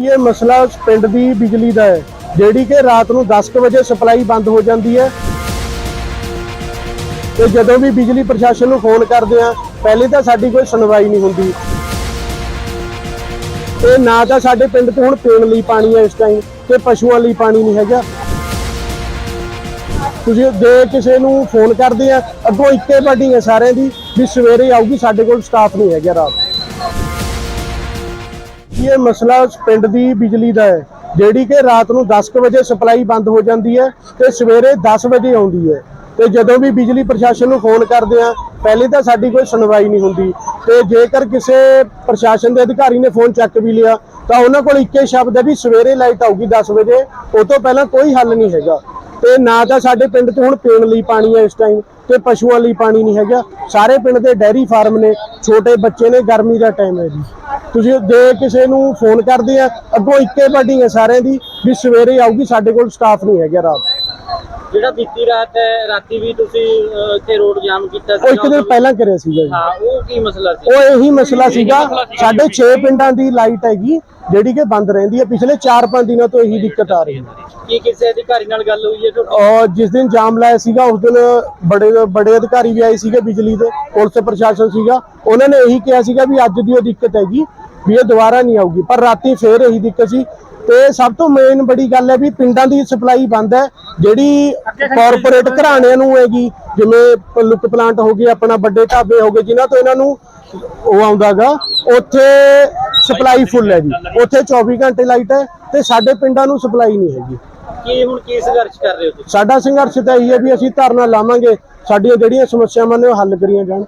ਇਹ ਮਸਲਾ ਪਿੰਡ ਦੀ ਬਿਜਲੀ ਦਾ ਹੈ, ਜਿਹੜੀ ਕਿ ਰਾਤ ਨੂੰ 10 ਵਜੇ ਸਪਲਾਈ ਬੰਦ ਹੋ ਜਾਂਦੀ ਹੈ। ਤੇ ਜਦੋਂ ਵੀ ਬਿਜਲੀ ਪ੍ਰਸ਼ਾਸਨ ਨੂੰ ਫੋਨ ਕਰਦੇ ਆ ਪਹਿਲੇ ਤਾਂ ਸਾਡੀ ਕੋਈ ਸੁਣਵਾਈ ਨਹੀਂ ਹੁੰਦੀ। ਤੇ ਨਾ ਤਾਂ ਸਾਡੇ ਪਿੰਡ 'ਚ ਹੁਣ ਪੀਣ ਲਈ ਪਾਣੀ ਹੈ ਇਸ ਟਾਈਮ, ਤੇ ਪਸ਼ੂਆਂ ਲਈ ਪਾਣੀ ਨਹੀਂ ਹੈਗਾ। ਤੁਸੀਂ ਦੇ ਕਿਸੇ ਨੂੰ ਫੋਨ ਕਰਦੇ ਆ ਅੱਗੋਂ ਇੱਕੇ ਵੱਡੀ ਹੈ ਸਾਰਿਆਂ ਦੀ, ਵੀ ਸਵੇਰੇ ਆਊਗੀ, ਸਾਡੇ ਕੋਲ ਸਟਾਫ ਨਹੀਂ ਹੈਗਾ ਰਾਤ। ਇਹ ਮਸਲਾ ਪਿੰਡ ਦੀ ਬਿਜਲੀ ਦਾ ਹੈ, ਜਿਹੜੀ ਕਿ ਰਾਤ ਨੂੰ 10 ਕੁ ਵਜੇ ਸਪਲਾਈ ਬੰਦ ਹੋ ਜਾਂਦੀ ਹੈ ਤੇ ਸਵੇਰੇ 10 ਵਜੇ ਆਉਂਦੀ ਹੈ। ਤੇ ਜਦੋਂ ਵੀ ਬਿਜਲੀ ਪ੍ਰਸ਼ਾਸਨ ਨੂੰ ਫੋਨ ਕਰਦੇ ਆ ਪਹਿਲੇ ਤਾਂ ਸਾਡੀ ਕੋਈ ਸੁਣਵਾਈ ਨਹੀਂ ਹੁੰਦੀ। ਤੇ ਜੇਕਰ ਕਿਸੇ ਪ੍ਰਸ਼ਾਸਨ ਦੇ ਅਧਿਕਾਰੀ ਨੇ ਫੋਨ ਚੱਕ ਵੀ ਲਿਆ, ਤਾਂ ਉਹਨਾਂ ਕੋਲ ਇੱਕੇ ਸ਼ਬਦ ਹੈ ਵੀ ਸਵੇਰੇ ਲਾਈਟ ਆਊਗੀ 10 ਵਜੇ, ਉਹ ਤੋਂ ਪਹਿਲਾਂ ਕੋਈ ਹੱਲ ਨਹੀਂ ਹੈਗਾ। ਤੇ ਨਾ ਤਾਂ ਸਾਡੇ ਪਿੰਡ 'ਚ ਹੁਣ ਪੀਣ ਲਈ ਪਾਣੀ ਹੈ ਇਸ ਟਾਈਮ ਤੇ ਪਸ਼ੂਆਂ ਲਈ ਪਾਣੀ ਨਹੀਂ ਹੈਗਾ। ਸਾਰੇ ਪਿੰਡ ਦੇ ਡੈਰੀ ਫਾਰਮ ਨੇ, ਛੋਟੇ ਬੱਚੇ ਨੇ, ਗਰਮੀ ਦਾ ਟਾਈਮ ਹੈ ਜੀ। ਤੁਸੀਂ ਦੇ ਕਿਸੇ ਨੂੰ ਫੋਨ ਕਰਦੇ ਆ ਅੱਗੋਂ ਇੱਕੇ ਵੱਡੀ ਹੈ ਸਾਰਿਆਂ ਦੀ ਵੀ ਸਵੇਰੇ ਆਊਗੀ ਸਾਡੇ ਕੋਲ ਸਟਾਫ ਨਹੀਂ ਹੈਗਾ ਰਾਤ। ਜਿਹੜਾ ਬੀਤੀ ਰਾਤ ਹੈ ਰਾਤੀ ਵੀ ਤੁਸੀਂ ਅਹ, ਇੱਥੇ ਰੋਡ ਜਾਮ ਕੀਤਾ ਉਹ ਇੱਕ ਦਿਨ ਪਹਿਲਾਂ ਕਰਿਆ ਸੀਗਾ ਜੀ। ਹਾਂ ਉਹ ਕੀ ਮਸਲਾ ਸੀ? ਉਹ ਇਹੀ ਮਸਲਾ ਸੀਗਾ ਸਾਡੇ 6 ਪਿੰਡਾਂ ਦੀ ਲਾਈਟ ਹੈਗੀ। ਜਿਹੜੀ ਕਿ ਬੰਦ ਰਹਿੰਦੀ ਹੈ ਪਿਛਲੇ 4-5 ਦਿਨਾਂ ਤੋਂ ਇਹੀ ਦਿੱਕਤ ਆ ਰਹੀ ਹੈ। ਕੀ ਕਿਸੇ ਅਧਿਕਾਰੀ ਨਾਲ ਗੱਲ ਹੋਈ ਹੈ ਤੁਹਾਡੀ? ਔਰ ਜਿਸ ਦਿਨ ਜਾਮ ਲਾਇਆ ਸੀਗਾ ਉਸ ਦਿਨ ਬੜੇ ਬੜੇ ਅਧਿਕਾਰੀ ਵੀ ਆਏ ਸੀਗੇ ਬਿਜਲੀ ਦੇ ਪੁਲਿਸ ਪ੍ਰਸ਼ਾਸਨ ਸੀਗਾ। ਉਹਨਾਂ ਨੇ ਇਹੀ ਕਿਹਾ ਸੀਗਾ ਵੀ ਅੱਜ ਦੀ ਉਹ ਦਿੱਕਤ ਹੈਗੀ ਵੀ ਇਹ ਦੁਬਾਰਾ ਨਹੀਂ ਆਊਗੀ। ਪਰ ਰਾਤੀ ਫੇਰ ਇਹੀ ਦਿੱਕਤ ਸੀ। ਤੇ ਸਭ ਤੋਂ ਮੇਨ ਬੜੀ ਗੱਲ ਹੈ ਵੀ ਪਿੰਡਾਂ ਦੀ ਸਪਲਾਈ ਬੰਦ ਹੈ। ਜਿਹੜੀ ਕਾਰਪੋਰੇਟ ਘਰਾਣਿਆਂ ਨੂੰ ਹੈਗੀ ਜਿਵੇਂ ਲੁੱਕ ਪਲਾਂਟ ਹੋ ਗਏ ਆਪਣਾ ਵੱਡੇ ਢਾਬੇ ਹੋ ਗਏ ਜਿਨ੍ਹਾਂ ਤੋਂ ਇਹਨਾਂ ਨੂੰ ਉਹ ਆਉਂਦਾਗਾ ਉੱਥੇ ਸਪਲਾਈ ਫੁੱਲ ਹੈ ਜੀ। ਉੱਥੇ 24 ਘੰਟੇ ਲਾਈਟ ਹੈ ਤੇ ਸਾਡੇ ਪਿੰਡਾਂ ਨੂੰ ਸਪਲਾਈ ਨਹੀਂ ਹੈਗੀ। ਕੀ ਹੁਣ ਕੀ ਸੰਘਰਸ਼ ਕਰ ਰਹੇ ਹੋ ਤੁਸੀਂ? ਸਾਡਾ ਸੰਘਰਸ਼ ਤਾਂ ਇਹੀ ਹੈ ਵੀ ਅਸੀਂ ਧਰਨਾ ਲਾਵਾਂਗੇ ਸਾਡੀਆਂ ਜਿਹੜੀਆਂ ਸਮੱਸਿਆਵਾਂ ਨੇ ਉਹ ਹੱਲ ਕਰੀਆਂ ਜਾਣ।